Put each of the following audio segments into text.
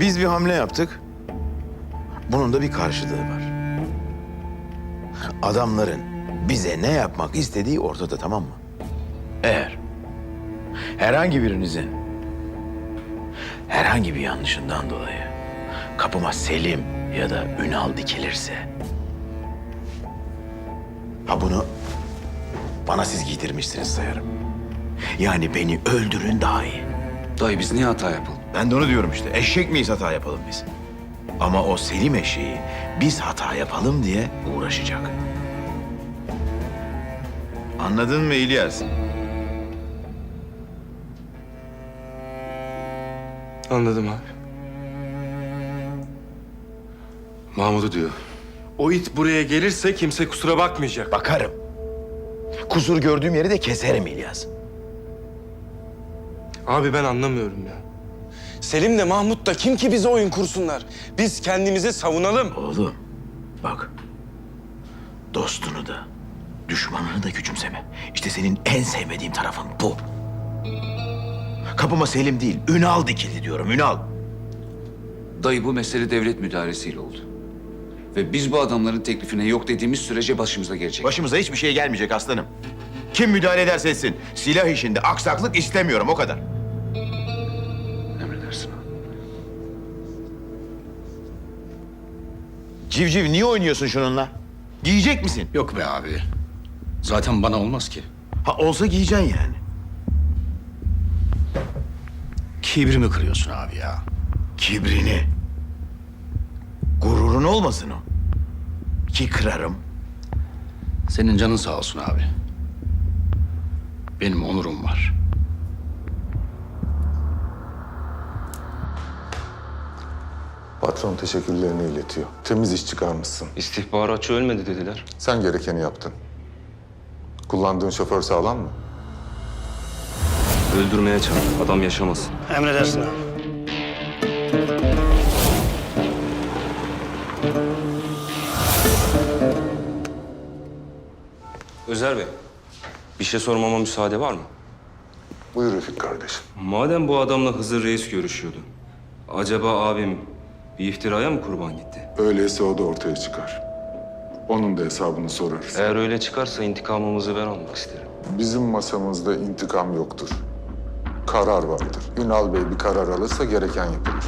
Biz bir hamle yaptık. Bunun da bir karşılığı var. Adamların bize ne yapmak istediği ortada tamam mı? Eğer herhangi birinizin herhangi bir yanlışından dolayı kapıma Selim ya da Ünal dikilirse ha bunu bana siz giydirmişsiniz sayarım. Yani beni öldürün daha iyi. Dayı biz niye hata yapalım? Ben de onu diyorum işte. Eşek miyiz hata yapalım biz? Ama o Selim eşeği biz hata yapalım diye uğraşacak. Anladın mı İlyas? Anladım abi. Mahmut'u diyor. O it buraya gelirse kimse kusura bakmayacak. Bakarım. Kusur gördüğüm yeri de keserim İlyas. Abi ben anlamıyorum ya. Selim de Mahmut da kim ki bize oyun kursunlar? Biz kendimizi savunalım. Oğlum bak. Dostunu da, düşmanını da küçümseme. İşte senin en sevmediğim tarafın bu. Kapıma Selim değil, Ünal dikildi diyorum, Ünal. Dayı bu mesele devlet müdahalesiyle oldu. Ve biz bu adamların teklifine yok dediğimiz sürece başımıza gelecek. Başımıza hiçbir şey gelmeyecek aslanım. Kim müdahale ederse etsin. Silah işinde aksaklık istemiyorum o kadar. Civciv niye oynuyorsun şununla? Giyecek misin? Yok be abi. Zaten bana olmaz ki. Ha olsa giyeceksin yani. Kibrimi kırıyorsun abi ya. Kibrini. Gururun olmasın o. Ki kırarım. Senin canın sağ olsun abi. Benim onurum var. Patron teşekkürlerini iletiyor. Temiz iş çıkarmışsın. İstihbaratçı ölmedi dediler. Sen gerekeni yaptın. Kullandığın şoför sağlam mı? Öldürmeye çağır. Adam yaşamasın. Emredersin abi. Özer Bey, bir şey sormama müsaade var mı? Buyur Refik kardeşim. Madem bu adamla Hızır Reis görüşüyordu, acaba abim bir iftiraya mı kurban gitti? Öyleyse o da ortaya çıkar. Onun da hesabını sorarız. Eğer öyle çıkarsa intikamımızı ben almak isterim. Bizim masamızda intikam yoktur. Karar vardır. Ünal Bey bir karar alırsa gereken yapılır.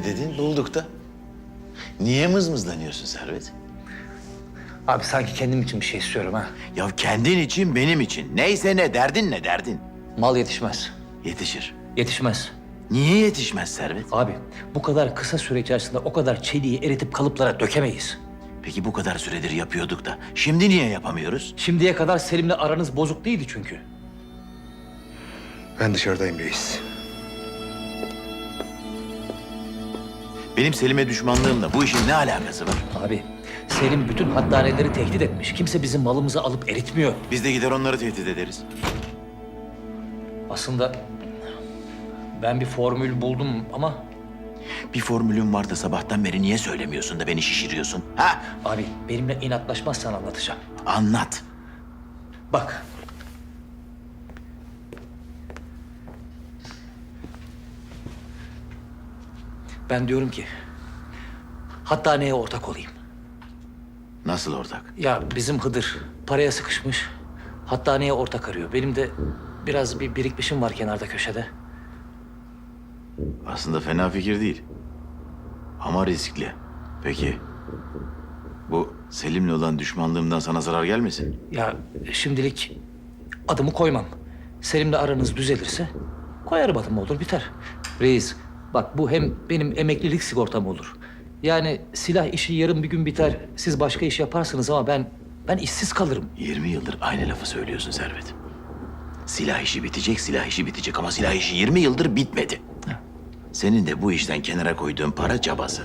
Madde dedin bulduk da. Niye mızmızlanıyorsun Servet? Abi sanki kendim için bir şey istiyorum ha. Ya kendin için benim için. Neyse ne derdin ne derdin. Mal yetişmez. Yetişir. Yetişmez. Niye yetişmez Servet? Abi bu kadar kısa süre içerisinde o kadar çeliği eritip kalıplara dökemeyiz. Peki bu kadar süredir yapıyorduk da şimdi niye yapamıyoruz? Şimdiye kadar Selim'le aranız bozuk değildi çünkü. Ben dışarıdayım reis. Benim Selim'e düşmanlığımla bu işin ne alakası var? Abi Selim bütün hattaneleri tehdit etmiş. Kimse bizim malımızı alıp eritmiyor. Biz de gider onları tehdit ederiz. Aslında ben bir formül buldum ama Bir formülün var da sabahtan beri niye söylemiyorsun da beni şişiriyorsun? Ha? abi benimle inatlaşmazsan anlatacağım. Anlat. Bak. Ben diyorum ki hattaneye ortak olayım. Nasıl ortak? Ya bizim Hıdır paraya sıkışmış. Hattaneye ortak arıyor. Benim de biraz bir birikmişim var kenarda köşede. Aslında fena fikir değil. Ama riskli. Peki. Bu Selim'le olan düşmanlığımdan sana zarar gelmesin? Ya şimdilik adımı koymam. Selim'le aranız düzelirse koyarım adımı olur biter. Reis bak bu hem benim emeklilik sigortam olur. Yani silah işi yarın bir gün biter. Siz başka iş yaparsınız ama ben ben işsiz kalırım. 20 yıldır aynı lafı söylüyorsun Servet. Silah işi bitecek, silah işi bitecek ama silah işi 20 yıldır bitmedi. Senin de bu işten kenara koyduğun para cabası.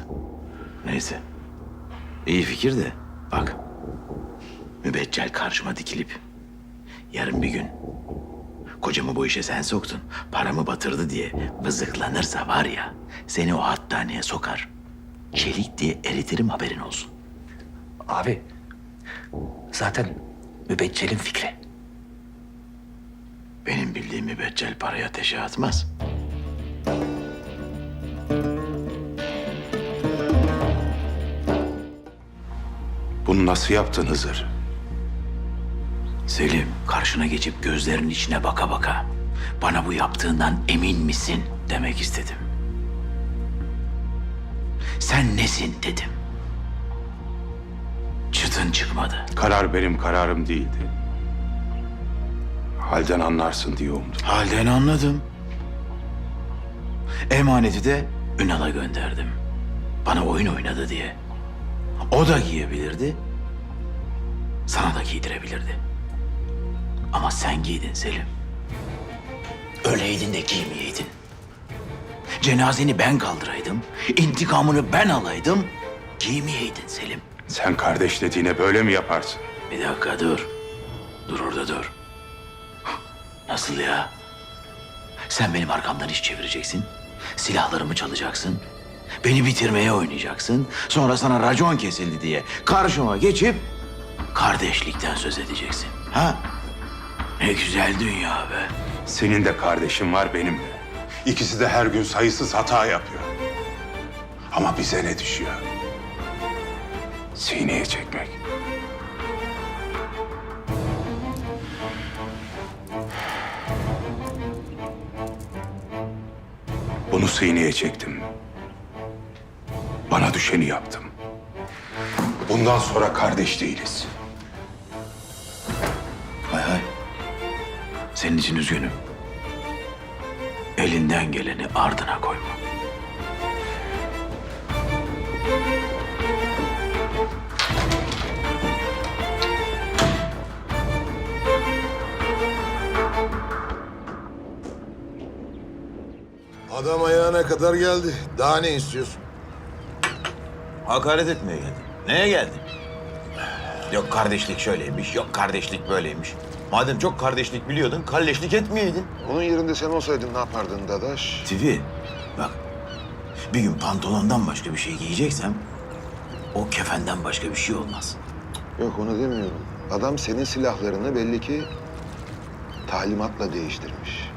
Neyse. İyi fikir de bak. Mübeccel karşıma dikilip yarın bir gün kocamı bu işe sen soktun, paramı batırdı diye vızıklanırsa var ya, seni o hattaneye sokar. Çelik diye eritirim haberin olsun. Abi zaten mübeccelin fikri. Benim bildiğim mübeccel parayı ateşe atmaz. Bunu nasıl yaptın Hızır? Selim, karşına geçip gözlerinin içine baka baka bana bu yaptığından emin misin demek istedim. Sen nesin dedim. Çıtın çıkmadı. Karar benim kararım değildi. Halden anlarsın diye umdum. Halden anladım. Emaneti de Ünal'a gönderdim. Bana oyun oynadı diye. O da giyebilirdi. Sana da giydirebilirdi. Ama sen giydin Selim. Öleydin de giymeyeydin. Cenazeni ben kaldıraydım. intikamını ben alaydım. Giymeyeydin Selim. Sen kardeş dediğine böyle mi yaparsın? Bir dakika dur. Dur orada dur. Nasıl ya? Sen benim arkamdan iş çevireceksin. Silahlarımı çalacaksın. Beni bitirmeye oynayacaksın. Sonra sana racon kesildi diye karşıma geçip kardeşlikten söz edeceksin. Ha? Ne güzel dünya be. Senin de kardeşin var benim de. İkisi de her gün sayısız hata yapıyor. Ama bize ne düşüyor? Sineye çekmek. Bunu sineye çektim. Bana düşeni yaptım. Bundan sonra kardeş değiliz. Senin için üzgünüm. Elinden geleni ardına koyma. Adam ayağına kadar geldi. Daha ne istiyorsun? Hakaret etmeye geldin. Neye geldin? Yok kardeşlik şöyleymiş, yok kardeşlik böyleymiş. Madem çok kardeşlik biliyordun, kalleşlik etmeyeydin. Onun yerinde sen olsaydın ne yapardın Dadaş? Tipi, bak bir gün pantolondan başka bir şey giyeceksem o kefenden başka bir şey olmaz. Yok onu demiyorum. Adam senin silahlarını belli ki talimatla değiştirmiş.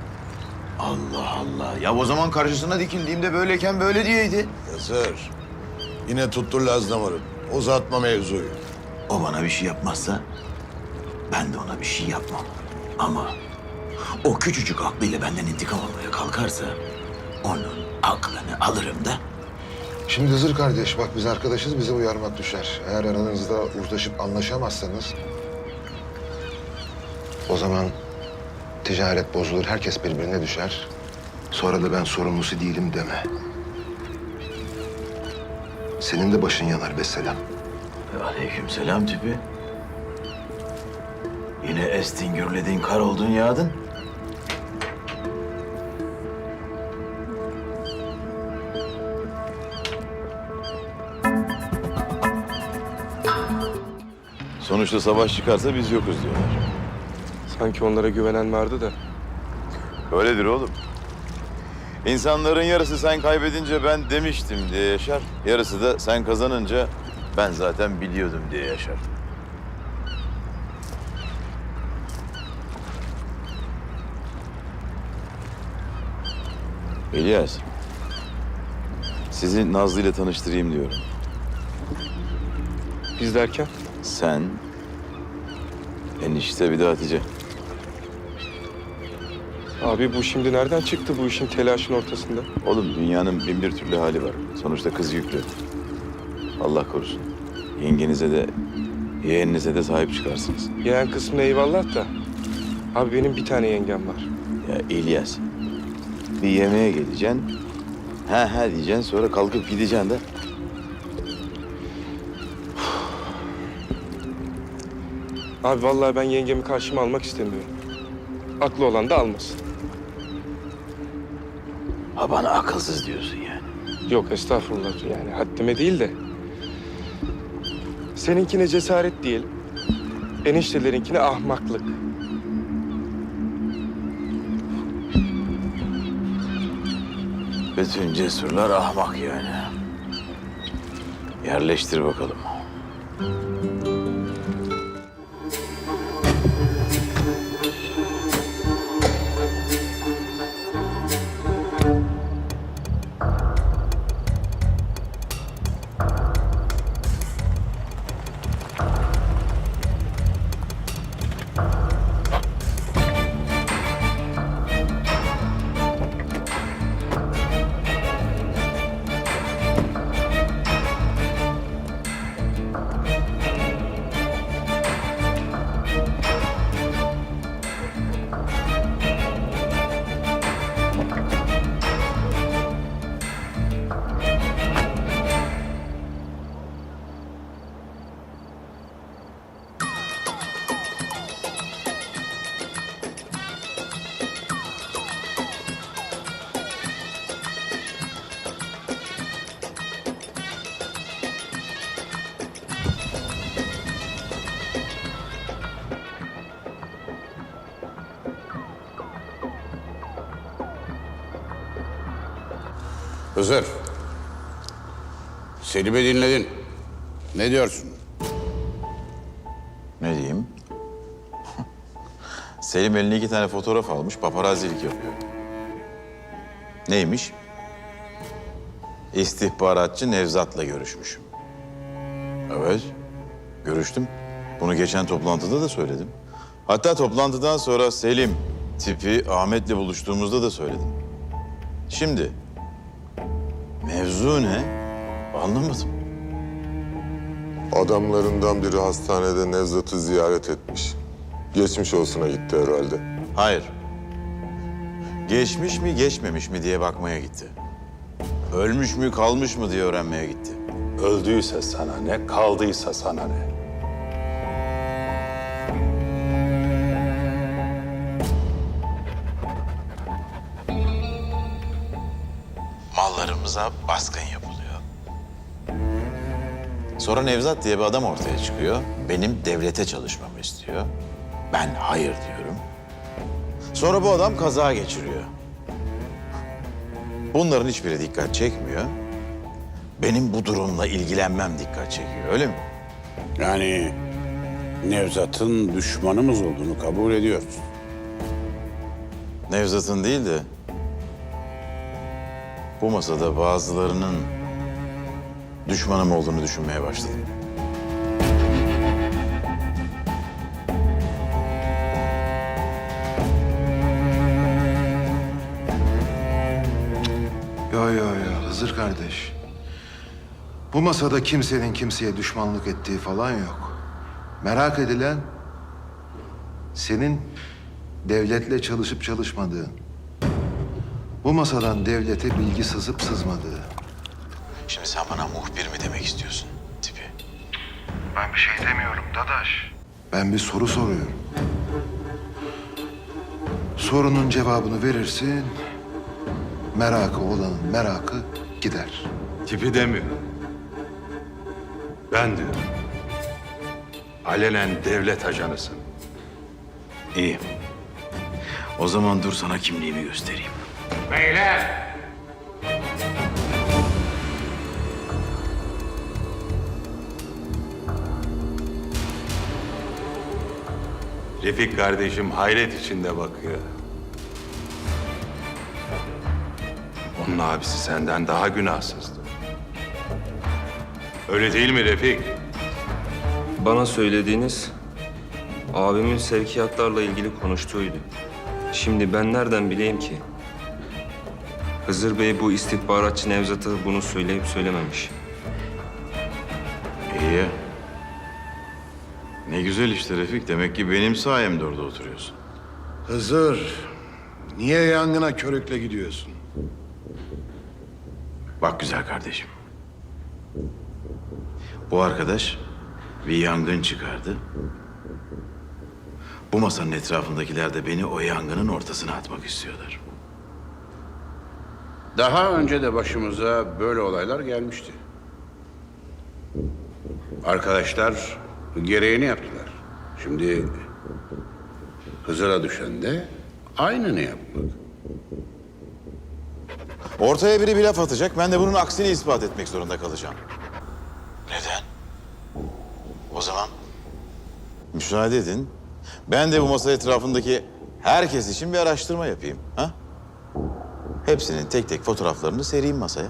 Allah Allah. Ya o zaman karşısına dikildiğimde böyleyken böyle diyeydi. Yazır. Yine tuttur Laz damarı. Uzatma mevzuyu. O bana bir şey yapmazsa ben de ona bir şey yapmam. Ama o küçücük aklıyla benden intikam almaya kalkarsa onun aklını alırım da Şimdi Hızır kardeş bak biz arkadaşız bize uyarmak düşer. Eğer aranızda uzlaşıp anlaşamazsanız o zaman ticaret bozulur, herkes birbirine düşer. Sonra da ben sorumlusu değilim deme. Senin de başın yanar be selam. Aleyküm selam tipi. Yine estin gürledin kar oldun yağdın. Sonuçta savaş çıkarsa biz yokuz diyorlar. Sanki onlara güvenen vardı da. Öyledir oğlum. İnsanların yarısı sen kaybedince ben demiştim diye yaşar. Yarısı da sen kazanınca ben zaten biliyordum diye yaşar. İlyas. Sizi Nazlı ile tanıştırayım diyorum. Biz derken? Sen, enişte bir de Hatice. Abi bu şimdi nereden çıktı bu işin telaşın ortasında? Oğlum dünyanın bin bir türlü hali var. Sonuçta kız yüklü. Allah korusun. Yengenize de, yeğeninize de sahip çıkarsınız. Yeğen kısmına eyvallah da. Abi benim bir tane yengem var. Ya İlyas, bir yemeğe geleceksin. Ha ha diyeceksin sonra kalkıp gideceksin de. Abi vallahi ben yengemi karşıma almak istemiyorum. Aklı olan da almasın. Ha bana akılsız diyorsun yani. Yok estağfurullah yani haddime değil de. Seninkine cesaret diyelim. Eniştelerinkine ahmaklık. Bütün cesurlar ahmak yani. Yerleştir bakalım. Selim'i dinledin. Ne diyorsun? Ne diyeyim? Selim eline iki tane fotoğraf almış, paparazilik yapıyor. Neymiş? İstihbaratçı Nevzat'la görüşmüşüm. Evet, görüştüm. Bunu geçen toplantıda da söyledim. Hatta toplantıdan sonra Selim tipi Ahmet'le buluştuğumuzda da söyledim. Şimdi mevzu ne? Anlamadım. Adamlarından biri hastanede Nevzat'ı ziyaret etmiş. Geçmiş olsuna gitti herhalde. Hayır. Geçmiş mi geçmemiş mi diye bakmaya gitti. Ölmüş mü kalmış mı diye öğrenmeye gitti. Öldüyse sana ne, kaldıysa sana ne? Mallarımıza baskın yapılıyor. Sonra Nevzat diye bir adam ortaya çıkıyor. Benim devlete çalışmamı istiyor. Ben hayır diyorum. Sonra bu adam kaza geçiriyor. Bunların hiçbiri dikkat çekmiyor. Benim bu durumla ilgilenmem dikkat çekiyor, öyle mi? Yani Nevzat'ın düşmanımız olduğunu kabul ediyoruz. Nevzat'ın değil de bu masada bazılarının düşmanım olduğunu düşünmeye başladım. Yo yo yo Hızır kardeş. Bu masada kimsenin kimseye düşmanlık ettiği falan yok. Merak edilen senin devletle çalışıp çalışmadığın. Bu masadan devlete bilgi sızıp sızmadığı. Şimdi sen bana muhbir mi demek istiyorsun tipi? Ben bir şey demiyorum Dadaş. Ben bir soru soruyorum. Sorunun cevabını verirsin. Merakı olanın merakı gider. Tipi demiyorum. Ben diyorum. Alenen devlet ajanısın. İyi. O zaman dur sana kimliğimi göstereyim. Beyler! Refik kardeşim hayret içinde bakıyor. Onun abisi senden daha günahsızdı. Öyle değil mi Refik? Bana söylediğiniz abimin sevkiyatlarla ilgili konuştuğuydu. Şimdi ben nereden bileyim ki? Hızır Bey bu istihbaratçı Nevzat'a bunu söyleyip söylememiş. İyi. Ne güzel işte Refik. Demek ki benim sayemde orada oturuyorsun. Hızır, niye yangına körükle gidiyorsun? Bak güzel kardeşim. Bu arkadaş bir yangın çıkardı. Bu masanın etrafındakiler de beni o yangının ortasına atmak istiyorlar. Daha önce de başımıza böyle olaylar gelmişti. Arkadaşlar gereğini yaptılar. Şimdi Hızır'a düşen de aynını yapmak. Ortaya biri bir laf atacak, ben de bunun aksini ispat etmek zorunda kalacağım. Neden? O zaman müsaade edin. Ben de bu masa etrafındaki herkes için bir araştırma yapayım. Ha? Hepsinin tek tek fotoğraflarını sereyim masaya.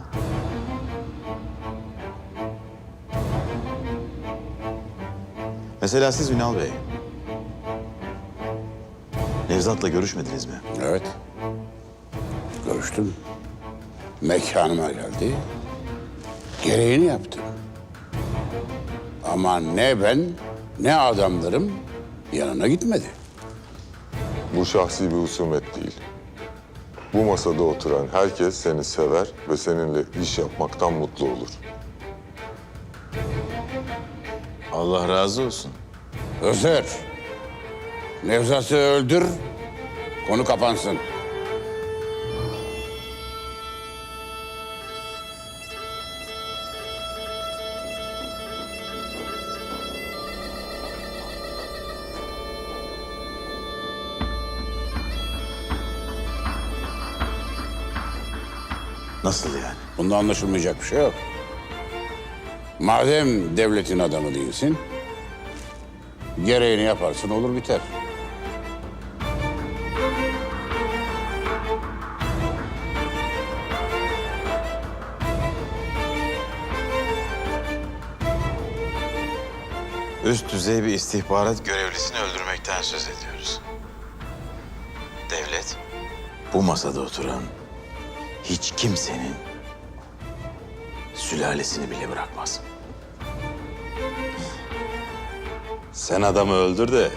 Mesela siz Ünal Bey. Nevzat'la görüşmediniz mi? Evet. Görüştüm. Mekanıma geldi. Gereğini yaptım. Ama ne ben ne adamlarım yanına gitmedi. Bu şahsi bir husumet değil. Bu masada oturan herkes seni sever ve seninle iş yapmaktan mutlu olur. Allah razı olsun. Özer. Nevzat'ı öldür. Konu kapansın. Nasıl yani? Bunda anlaşılmayacak bir şey yok. Madem devletin adamı değilsin, gereğini yaparsın olur biter. Üst düzey bir istihbarat görevlisini öldürmekten söz ediyoruz. Devlet bu masada oturan hiç kimsenin sülalesini bile bırakmaz. Sen adamı öldür de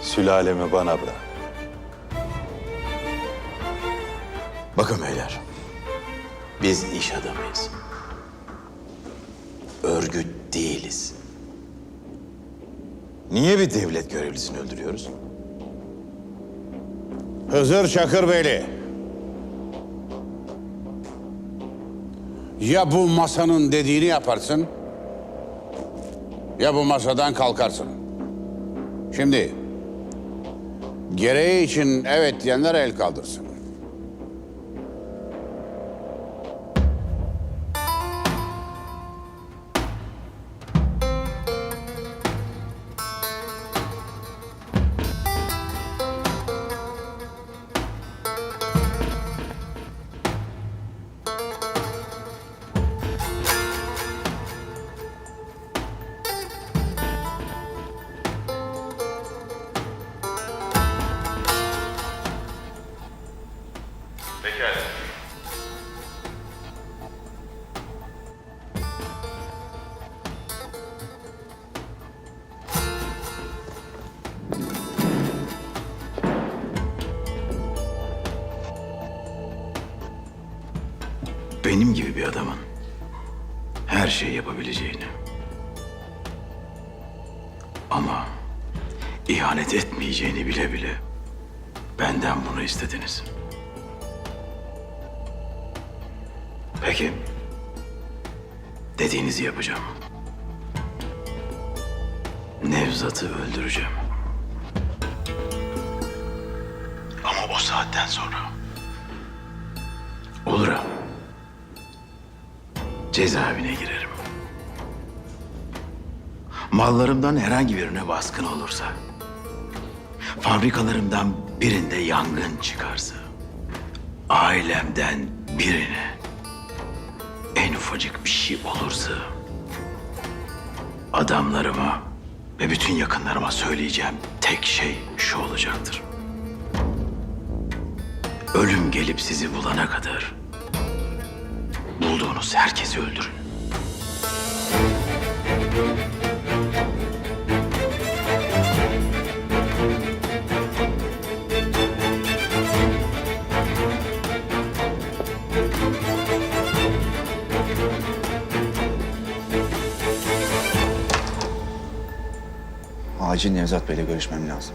sülalemi bana bırak. Bakın beyler, biz iş adamıyız. Örgüt değiliz. Niye bir devlet görevlisini öldürüyoruz? Hızır Çakırbeyli. Ya bu masanın dediğini yaparsın, ya bu masadan kalkarsın. Şimdi, gereği için evet diyenler el kaldırsın. Şeyi yapabileceğini. Ama ihanet etmeyeceğini bile bile benden bunu istediniz. Peki. Dediğinizi yapacağım. Nevzat'ı öldüreceğim. Ama o saatten sonra olur ha. Cezaevine girerim. Mallarımdan herhangi birine baskın olursa, fabrikalarımdan birinde yangın çıkarsa, ailemden birine en ufacık bir şey olursa, adamlarıma ve bütün yakınlarıma söyleyeceğim tek şey şu olacaktır. Ölüm gelip sizi bulana kadar bulduğunuz herkesi öldürün. Acil Nevzat Bey'le görüşmem lazım.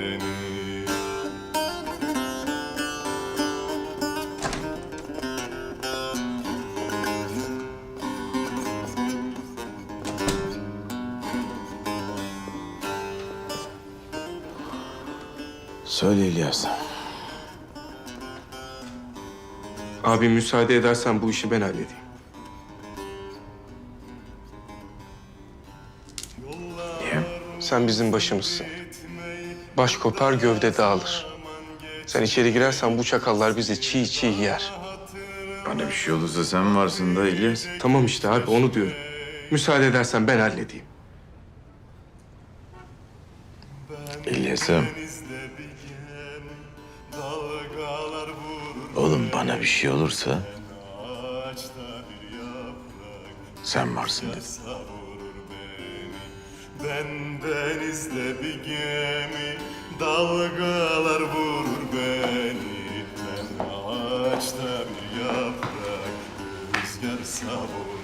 Söyle İlyas. Abi müsaade edersen bu işi ben halledeyim. Niye? Sen bizim başımızsın. Baş kopar gövde dağılır. Sen içeri girersen bu çakallar bizi çiğ çiğ yer. Bana bir şey olursa sen varsın da İlyas. Tamam işte abi onu diyorum. Müsaade edersen ben halledeyim. İlyas'ım. Oğlum bana bir şey olursa sen varsın beni Ben denizde bir gemi Dalgalar vurur beni. Ben ağaçta bir yaprak Rüzgar savurur